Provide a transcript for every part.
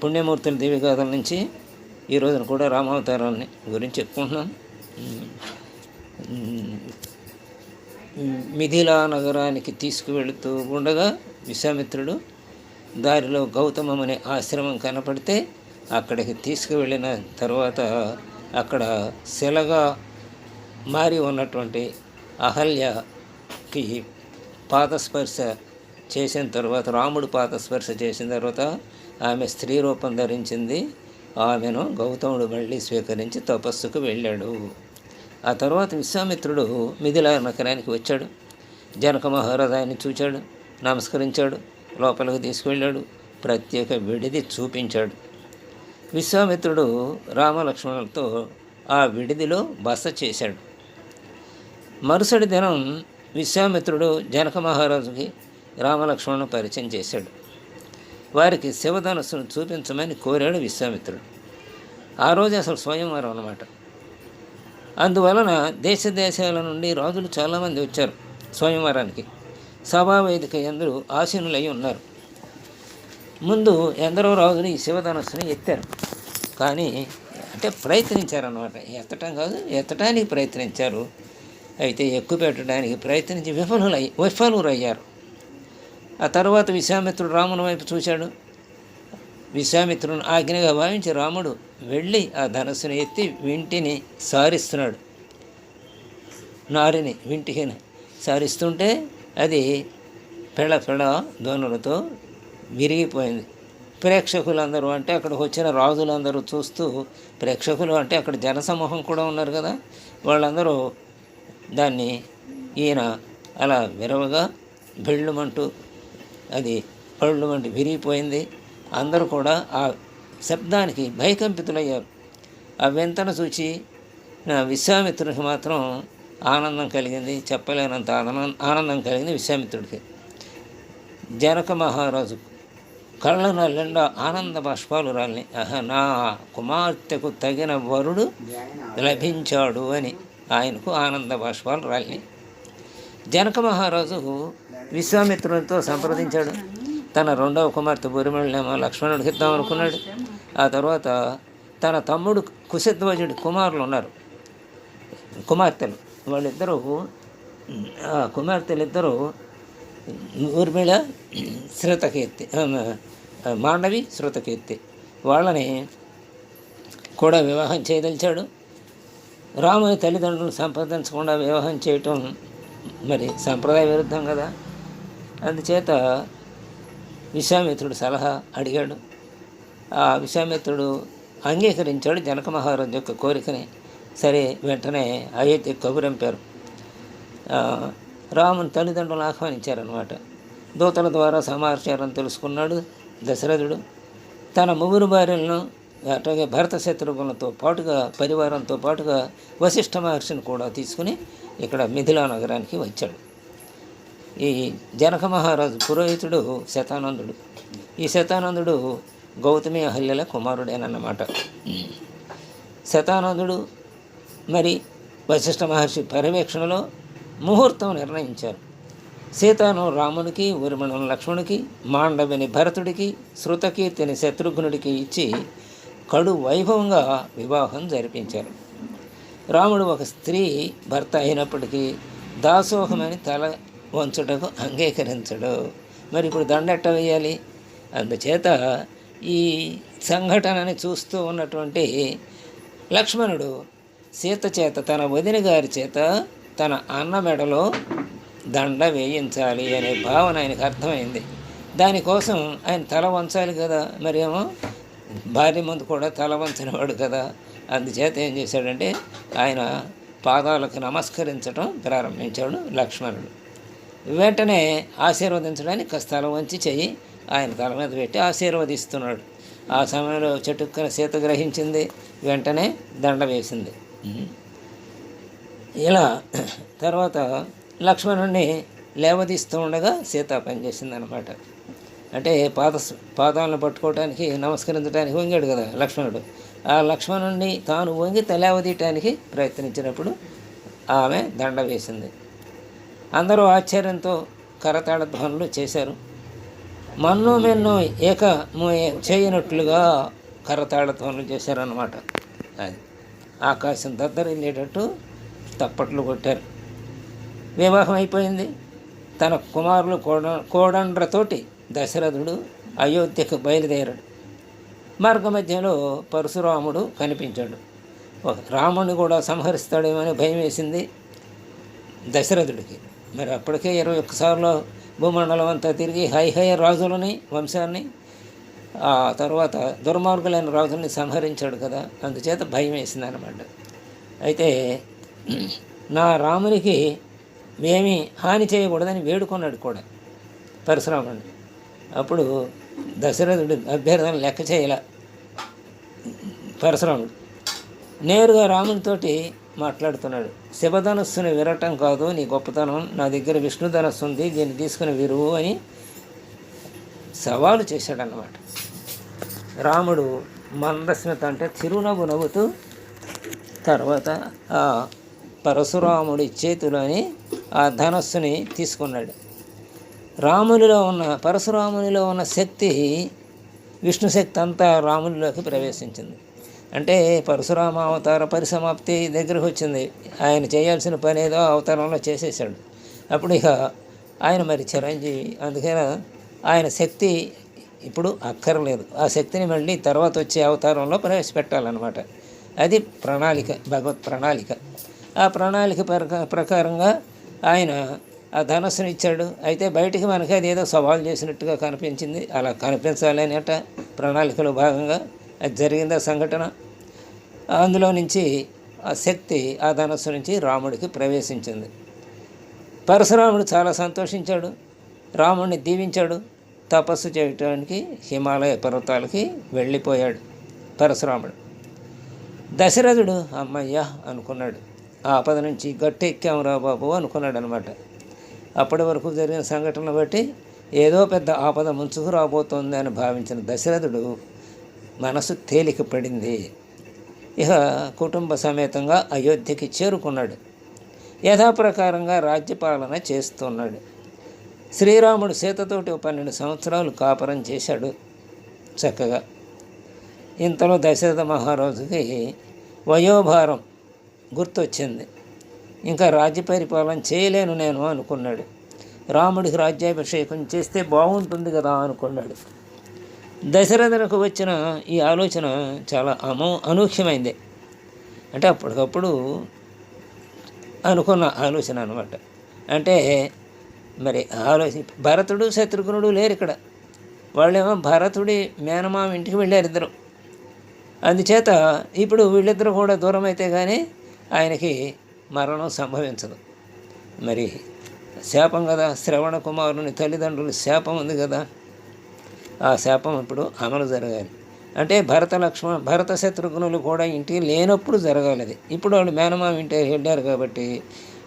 పుణ్యమూర్తుల దివ్యగాథల నుంచి ఈ రోజున కూడా రామావతారాన్ని గురించి చెప్పుకుంటున్నాను మిథిలా నగరానికి తీసుకువెళుతూ ఉండగా విశ్వామిత్రుడు దారిలో గౌతమం అనే ఆశ్రమం కనపడితే అక్కడికి తీసుకువెళ్ళిన తర్వాత అక్కడ శిలగా మారి ఉన్నటువంటి అహల్యకి పాదస్పర్శ చేసిన తర్వాత రాముడు పాదస్పర్శ చేసిన తర్వాత ఆమె స్త్రీ రూపం ధరించింది. ఆమెను గౌతముడు మళ్ళీ స్వీకరించి తపస్సుకు వెళ్ళాడు. ఆ తర్వాత విశ్వామిత్రుడు మిథిలా నగరానికి వచ్చాడు. జనక మహారాజు ఆయన్ని చూచాడు నమస్కరించాడు లోపలికి తీసుకువెళ్ళాడు ప్రత్యేక విడిది చూపించాడు. విశ్వామిత్రుడు రామలక్ష్మణులతో ఆ విడిదిలో బస చేశాడు. మరుసటి దినం విశ్వామిత్రుడు జనక మహారాజుకి రామలక్ష్మణులను పరిచయం చేశాడు. వారికి శివధనస్సును చూపించమని కోరాడు విశ్వామిత్రుడు. ఆ రోజు అసలు స్వయంవరం అన్నమాట. అందువలన దేశ దేశాల నుండి రాజులు చాలామంది వచ్చారు స్వయంవరానికి. సభావేదిక ఎందరూ ఆసీనులై ఉన్నారు. ముందు ఎందరో రాజులు ఈ శివధనస్సుని ఎత్తారు. కానీ అంటే ప్రయత్నించారనమాట ఎత్తటం కాదు ఎత్తటానికి ప్రయత్నించారు. అయితే ఎక్కువ పెట్టడానికి ప్రయత్నించి విఫలులై విఫలురయ్యారు. ఆ తర్వాత విశ్వామిత్రుడు రాముని వైపు చూశాడు. విశ్వామిత్రుని ఆజ్ఞగా భావించి రాముడు వెళ్ళి ఆ ధనస్సును ఎత్తి వింటిని సారిస్తున్నాడు. నారిని వింటికి సారిస్తుంటే అది పెళ పెళ ధ్వనులతో విరిగిపోయింది. ప్రేక్షకులందరూ అంటే అక్కడికి వచ్చిన రాజులందరూ చూస్తూ ప్రేక్షకులు అంటే అక్కడ జనసమూహం కూడా ఉన్నారు కదా వాళ్ళందరూ దాన్ని ఈయన అలా విరవగా బెళ్ళుమంటూ అది పళ్ళుమంటూ విరిగిపోయింది. అందరూ కూడా ఆ శబ్దానికి భయకంపితులయ్యారు. ఆ వింతను చూచి నా విశ్వామిత్రుడికి మాత్రం ఆనందం కలిగింది చెప్పలేనంత ఆనందం ఆనందం కలిగింది విశ్వామిత్రుడికి. జనక మహారాజు కళ్ళ నల్లెండా ఆనంద బాష్పాలు రాలిని అహ నా కుమార్తెకు తగిన వరుడు లభించాడు అని ఆయనకు ఆనంద బాష్పాలు రాలిని జనక మహారాజు విశ్వామిత్రునితో సంప్రదించాడు. తన రెండవ కుమార్తె బొరిమళ్ళేమో లక్ష్మణుడికి ఇద్దాం అనుకున్నాడు. ఆ తర్వాత తన తమ్ముడు కుశధ్వజుడి కుమారులు ఉన్నారు. కుమార్తెలు. వాళ్ళిద్దరూ ఆ కుమార్తెలిద్దరూ ఊర్మిళ శ్రుతకీర్తి మాండవి శ్రుతకీర్తి. వాళ్ళని కూడా వివాహం చేయదలిచాడు. రాముని తల్లిదండ్రులు సంప్రదించకుండా వివాహం చేయటం మరి సంప్రదాయ విరుద్ధం కదా. అందుచేత విశ్వామిత్రుడు సలహా అడిగాడు. ఆ విశ్వామిత్రుడు అంగీకరించాడు జనక మహారాజు యొక్క కోరికని. సరే వెంటనే అయోధ్య కబురంపారు రాముని తల్లిదండ్రులు ఆహ్వానించారనమాట దూతల ద్వారా సమాచారం తెలుసుకున్నాడు దశరథుడు. తన ముగ్గురు భార్యలను అట్లాగే భరత శత్రుఘ్నులతో పాటుగా పరివారంతో పాటుగా వశిష్ఠ మహర్షిని కూడా తీసుకుని ఇక్కడ మిథిలా నగరానికి వచ్చాడు. ఈ జనక మహారాజు పురోహితుడు శతానందుడు. ఈ శతానందుడు గౌతమి అహల్యల కుమారుడేనన్నమాట. శతానందుడు మరి వశిష్ఠ మహర్షి పర్యవేక్షణలో ముహూర్తం నిర్ణయించారు. సీతాను రామునికి ఉరిమణం లక్ష్మణుడికి మాండవిని భరతుడికి శృతకీర్తిని శత్రుఘ్నుడికి ఇచ్చి కడు వైభవంగా వివాహం జరిపించారు. రాముడు ఒక స్త్రీ భర్త అయినప్పటికీ దాసోహమని తల వంచుటకు అంగీకరించడు. మరి ఇప్పుడు దండెట్ట వేయాలి? అందుచేత ఈ సంఘటనని చూస్తూ ఉన్నటువంటి లక్ష్మణుడు సీత చేత తన వదిన గారి చేత తన అన్న మెడలో దండ వేయించాలి అనే భావన ఆయనకు అర్థమైంది. దానికోసం ఆయన తల వంచాలి కదా. మరేమో? భార్య ముందు కూడా తల వంచినవాడు కదా. అందుచేత ఏం చేశాడంటే ఆయన పాదాలకు నమస్కరించడం ప్రారంభించాడు లక్ష్మణుడు. వెంటనే ఆశీర్వదించడానికి కష్టాలు వంచి చెయ్యి ఆయన తల మీద పెట్టి ఆశీర్వదిస్తున్నాడు. ఆ సమయంలో చెట్టుక్కన సీత గ్రహించింది. వెంటనే దండ వేసింది. ఇలా తర్వాత లక్ష్మణుడిని లేవదీస్తూ ఉండగా సీత పనిచేసింది అనమాట అంటే పాద పాదాలను పట్టుకోవడానికి నమస్కరించడానికి వంగాడు కదా లక్ష్మణుడు. ఆ లక్ష్మణుడిని తాను వంగి తలేవదీయటానికి ప్రయత్నించినప్పుడు ఆమె దండ వేసింది. అందరూ ఆశ్చర్యంతో కరతాళ ధ్వనులు చేశారు. మన్ను మెన్ను ఏక చేయనట్లుగా కరతాళత్వం చేశారన్నమాట. అది ఆకాశం దద్దరిల్లేటట్టు తప్పట్లు కొట్టారు. వివాహం అయిపోయింది. తన కుమారులు కోడ కోడండ్రతోటి దశరథుడు అయోధ్యకు బయలుదేరాడు. మార్గ మధ్యలో పరశురాముడు కనిపించాడు. ఓ- రాముడిని కూడా సంహరిస్తాడేమని భయం వేసింది దశరథుడికి. మరి అప్పటికే ఇరవై ఒక్కసార్లు భూమండలం అంతా తిరిగి హై హై రాజులని వంశాన్ని ఆ తర్వాత దుర్మార్గులైన రాజుల్ని సంహరించాడు కదా. అందుచేత భయం వేసింది అనమాట అయితే నా రామునికి మేమీ హాని చేయకూడదని వేడుకున్నాడు కూడా పరశురాముడిని అప్పుడు దశరథుడు అభ్యర్థన లెక్క చేయల పరశురాముడు. నేరుగా రామునితోటి మాట్లాడుతున్నాడు. శివధనస్సును విరటం కాదు నీ గొప్పతనం నా దగ్గర విష్ణు ధనస్సు ఉంది దీన్ని తీసుకుని విరువు అని సవాలు చేశాడన్నమాట. రాముడు మందస్మిత అంటే చిరునవ్వు నవ్వుతూ తర్వాత ఆ పరశురాముడి చేతిలోని ఆ ధనస్సుని తీసుకున్నాడు. రామునిలో ఉన్న పరశురామునిలో ఉన్న శక్తి విష్ణు శక్తి అంతా రామునిలోకి ప్రవేశించింది. అంటే పరశురామ అవతార పరిసమాప్తి దగ్గరకు వచ్చింది. ఆయన చేయాల్సిన పని ఏదో అవతారంలో చేసేసాడు అప్పుడు ఇక ఆయన మరి చిరంజీవి అందుకైనా ఆయన శక్తి ఇప్పుడు అక్కర్లేదు. ఆ శక్తిని మళ్ళీ తర్వాత వచ్చే అవతారంలో ప్రవేశపెట్టాలన్నమాట. అది ప్రణాళిక భగవత్ ప్రణాళిక. ఆ ప్రణాళిక ప్రకారంగా ఆయన ఆ ధనస్సును ఇచ్చాడు. అయితే బయటికి మనకి అది ఏదో సవాల్ చేసినట్టుగా కనిపించింది. అలా కనిపించాలి అనేట ప్రణాళికలో భాగంగా జరిగింది ఆ సంఘటన. అందులో నుంచి ఆ శక్తి ఆ ధనస్సు నుంచి రాముడికి ప్రవేశించింది. పరశురాముడు చాలా సంతోషించాడు. రాముడిని దీవించాడు. తపస్సు చేయటానికి హిమాలయ పర్వతాలకి వెళ్ళిపోయాడు పరశురాముడు. దశరథుడు అమ్మయ్య అనుకున్నాడు. ఆ ఆపద నుంచి గట్టెక్కాంరా బాబు అనుకున్నాడు అనమాట అప్పటి వరకు జరిగిన సంఘటనలు బట్టి ఏదో పెద్ద ఆపద ముంచుకు రాబోతోంది అని భావించిన దశరథుడు మనసు తేలిక పడింది ఇక కుటుంబ సమేతంగా అయోధ్యకి చేరుకున్నాడు. యథాప్రకారంగా రాజ్యపాలన చేస్తున్నాడు. శ్రీరాముడు సీతతోటి పన్నెండు సంవత్సరాలు కాపురం చేశాడు చక్కగా. ఇంతలో దశరథ మహారాజుకి వయోభారం గుర్తొచ్చింది. ఇంకా రాజ్య పరిపాలన చేయలేను నేను అనుకున్నాడు. రాముడికి రాజ్యాభిషేకం చేస్తే బాగుంటుంది కదా అనుకున్నాడు. దశరథులకు వచ్చిన ఈ ఆలోచన చాలా అమో అనూహ్యమైంది. అంటే అప్పటికప్పుడు అనుకున్న ఆలోచన అనమాట అంటే మరి ఆలోచన భరతుడు శత్రుఘ్నుడు లేరు ఇక్కడ. వాళ్ళేమో భరతుడి మేనమామ ఇంటికి వెళ్ళారు ఇద్దరు. అందుచేత ఇప్పుడు వీళ్ళిద్దరూ కూడా దూరం అయితే కానీ ఆయనకి మరణం సంభవించదు. మరి శాపం కదా శ్రవణ కుమారుని తల్లిదండ్రులు శాపం ఉంది కదా. ఆ శాపం ఇప్పుడు అమలు జరగాలి. అంటే భరత లక్ష్మణ భరత శత్రుఘ్నులు కూడా ఇంటికి లేనప్పుడు జరగాలి అది ఇప్పుడు వాళ్ళు మేనమామ ఇంటి వెళ్ళారు కాబట్టి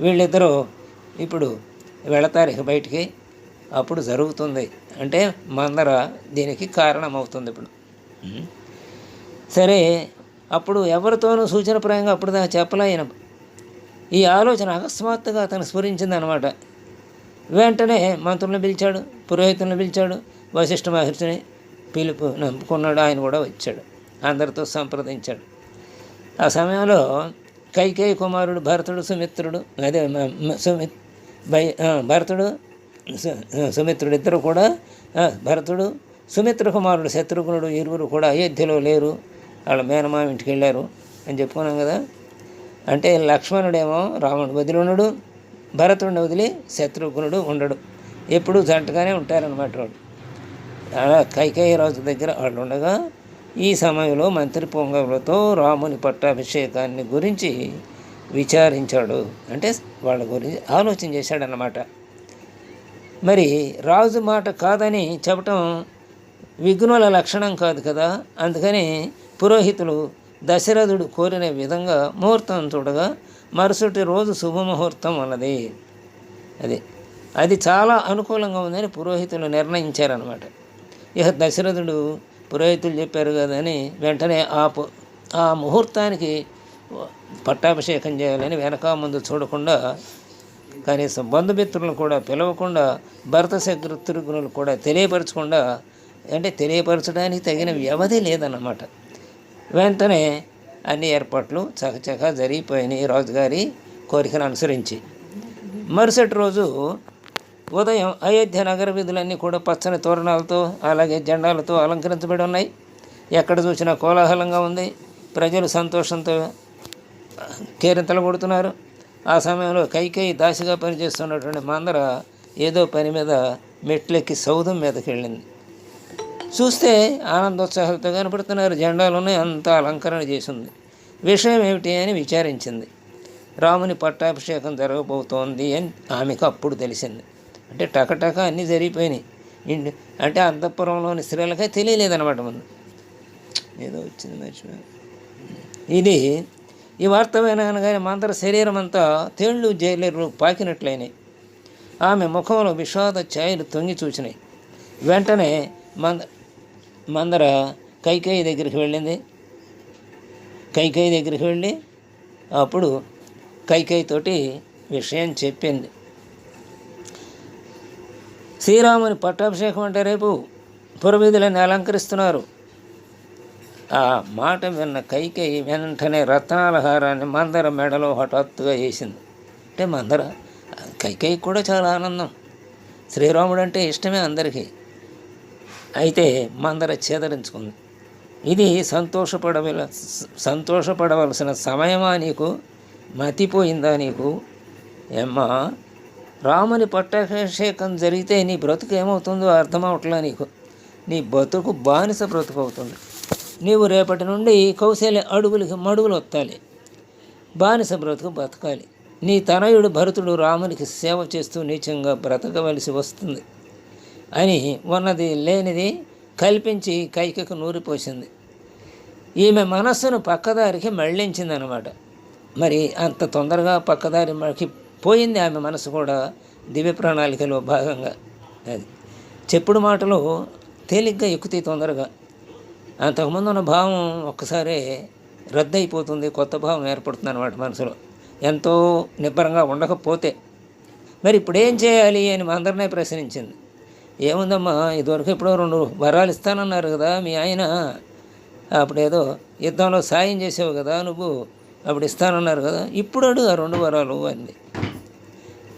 వీళ్ళిద్దరూ ఇప్పుడు వెళతారు ఇక బయటికి. అప్పుడు జరుగుతుంది. అంటే మందర దీనికి కారణమవుతుంది ఇప్పుడు. సరే అప్పుడు ఎవరితోనూ సూచనప్రాయంగా అప్పుడు దాకా చెప్పలే ఆయన ఈ ఆలోచన అకస్మాత్తుగా అతను స్ఫురించింది అనమాట వెంటనే మంత్రులను పిలిచాడు పురోహితులను పిలిచాడు వశిష్ఠ మహర్షిని పిలుపు నంపుకున్నాడు ఆయన కూడా వచ్చాడు అందరితో సంప్రదించాడు. ఆ సమయంలో కైకేయి కుమారుడు భరతుడు సుమిత్రుడు అదే సుమి భరతుడు సు- సుమిత్రుడు ఇద్దరు కూడా భరతుడు సుమిత్ర కుమారుడు శత్రుఘ్నుడు ఇరువురు కూడా అయోధ్యలో లేరు వాళ్ళ మేనమామ ఇంటికి వెళ్ళారు అని చెప్పుకున్నాం కదా. అంటే లక్ష్మణుడేమో రాముడు వదిలి ఉండడు భరతుడిని వదిలి శత్రుఘ్నుడు ఉండడు. ఎప్పుడూ జంటగానే ఉంటారన్నమాట వాడు అలా కైకేయ రాజు దగ్గర వాళ్ళు ఉండగా ఈ సమయంలో మంత్రి పొంగవులతో రాముని పట్టాభిషేకాన్ని గురించి విచారించాడు. అంటే వాళ్ళ గురించి ఆలోచన చేశాడన్నమాట. మరి రాజు మాట కాదని చెప్పటం విఘ్నుల లక్షణం కాదు కదా. అందుకని పురోహితులు దశరథుడు కోరిన విధంగా ముహూర్తం చూడగా మరుసటి రోజు శుభముహూర్తం అన్నది. అది అది చాలా అనుకూలంగా ఉందని పురోహితులు నిర్ణయించారనమాట ఇక దశరథుడు పురోహితులు చెప్పారు కదని వెంటనే ఆ పు- ఆ ముహూర్తానికి పట్టాభిషేకం చేయాలని వెనక ముందు చూడకుండా కనీసం బంధుమిత్రులను కూడా పిలవకుండా భరత శత్రుఘ్నులు కూడా తెలియపరచకుండా అంటే తెలియపరచడానికి తగిన వ్యవధి లేదన్నమాట. వెంటనే అన్ని ఏర్పాట్లు చకచకా జరిగిపోయినాయి రాజుగారి కోరికను అనుసరించి. మరుసటి రోజు ఉదయం అయోధ్య నగర వీధులన్నీ కూడా పచ్చని తోరణాలతో అలాగే జెండాలతో అలంకరించబడి ఉన్నాయి. ఎక్కడ చూసినా కోలాహలంగా ఉంది. ప్రజలు సంతోషంతో కేరింతలు కొడుతున్నారు. ఆ సమయంలో కైకేయి దాసిగా పనిచేస్తున్నటువంటి మందర ఏదో పని మీద మెట్లెక్కి సౌధం మీదకి వెళ్ళింది. చూస్తే ఆనందోత్సాహాలతో కనపడుతున్నారు. జెండాలోనే అంత అలంకరణ చేసింది. విషయం ఏమిటి అని విచారించింది. రాముని పట్టాభిషేకం జరగబోతోంది అని ఆమెకు అప్పుడు తెలిసింది. అంటే టకటక అన్నీ జరిగిపోయినాయి. అంటే అంతఃపురంలోని స్త్రీలకే తెలియలేదన్నమాట ముందు. ఏదో వచ్చింది మర్చిపోయాను. ఇది ఈ వార్త వినగానే మందర శరీరం అంతా తేళ్ళు జైలర్లు పాకినట్లయినాయి. ఆమె ముఖంలో విషాద ఛాయలు తొంగి చూసినాయి వెంటనే మంద మందర కైకేయి దగ్గరికి వెళ్ళింది. కైకేయి దగ్గరికి వెళ్ళి అప్పుడు కైకేయి తోటి విషయం చెప్పింది. శ్రీరాముని పట్టాభిషేకం అంటే రేపు పురవీధులని అలంకరిస్తున్నారు. ఆ మాట విన్న కైకేయి వెంటనే రత్నాల హారాన్ని మందర మెడలో హఠాత్తుగా వేసింది. అంటే మందర కైకేయి కూడా చాలా ఆనందం. శ్రీరాముడు అంటే ఇష్టమే అందరికీ. అయితే మందర చేదరించుకుంది. ఇది సంతోషపడవల సంతోషపడవలసిన సమయమా నీకు? మతిపోయిందా నీకు? ఏమ్మా? రాముని పట్టాభిషేకం జరిగితే నీ బ్రతుకు ఏమవుతుందో అర్థమవట్లా నీకు. నీ బ్రతుకు బానిస బ్రతుకు అవుతుంది నీవు రేపటి నుండి కౌశల్య అడుగులకి మడుగులు వత్తాలి బానిస బ్రతుకు బతకాలి నీ తనయుడు భరతుడు రామునికి సేవ చేస్తూ నీచంగా బ్రతకవలసి వస్తుంది. అని ఉన్నది లేనిది కల్పించి కైకకు నూరిపోసింది ఈమె మనస్సును పక్కదారికి మళ్ళించిందనమాట. మరి అంత తొందరగా పక్కదారి మళ్ళీ పోయింది ఆమె మనసు కూడా దివ్య ప్రణాళికలో భాగంగా. అది చెప్పుడు మాటలు తేలిగ్గా ఎక్కుతాయి తొందరగా. అంతకుముందు ఉన్న భావం ఒక్కసారే రద్దయిపోతుంది కొత్త భావం ఏర్పడుతుంది అనమాట మనసులో. ఎంతో నిబ్బరంగా ఉండకపోతే. మరి ఇప్పుడు ఏం చేయాలి అని మా అందరినీ ప్రశ్నించింది. ఏముందమ్మా ఇదివరకు ఎప్పుడో రెండు వరాలు ఇస్తానన్నారు కదా మీ ఆయన. అప్పుడేదో యుద్ధంలో సాయం చేసావు కదా నువ్వు అప్పుడు ఇస్తానన్నారు కదా ఇప్పుడు అడుగు ఆ రెండు వరాలు అంది.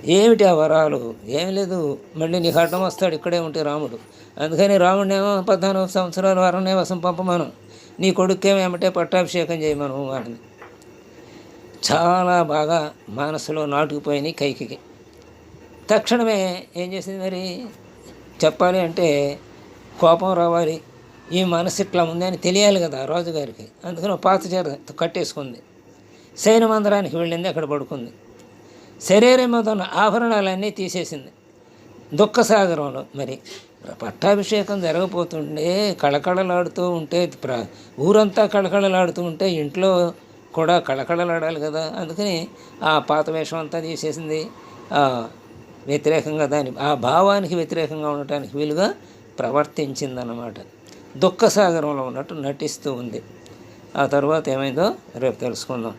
ఏమిటి ఆ వరాలు? ఏమి లేదు. మళ్ళీ నీకు అడ్డం వస్తాడు. ఇక్కడే ఉంటే రాముడు. అందుకని రాముడినేమో పద్నాలుగు సంవత్సరాలు వసం పంపమను. నీ కొడుకేమో ఏమంటే పట్టాభిషేకం చేయమను అని చాలా బాగా మనసులో నాటుకుపోయినాయి కైకికి. తక్షణమే ఏం చేసింది మరి? చెప్పాలి అంటే కోపం రావాలి. ఈ మనసు ఇట్లా ఉంది అని తెలియాలి కదా రాజుగారికి. అందుకని పాత చీర కట్టేసుకుంది. శయన మందిరానికి వెళ్ళింది అక్కడ పడుకుంది. శరీరం ఉన్న ఆభరణాలన్నీ తీసేసింది. దుఃఖసాగరంలో మరి పట్టాభిషేకం జరగపోతుండే కళకళలాడుతూ ఉంటే ప్ర ఊరంతా కళకళలాడుతూ ఉంటే ఇంట్లో కూడా కళకళలాడాలి కదా. అందుకని ఆ పాత వేషం అంతా తీసేసింది. వ్యతిరేకంగా దాని ఆ భావానికి వ్యతిరేకంగా ఉండటానికి వీలుగా ప్రవర్తించిందన్నమాట. దుఃఖసాగరంలో ఉన్నట్టు నటిస్తూ ఉంది. ఆ తర్వాత ఏమైందో రేపు తెలుసుకుందాం.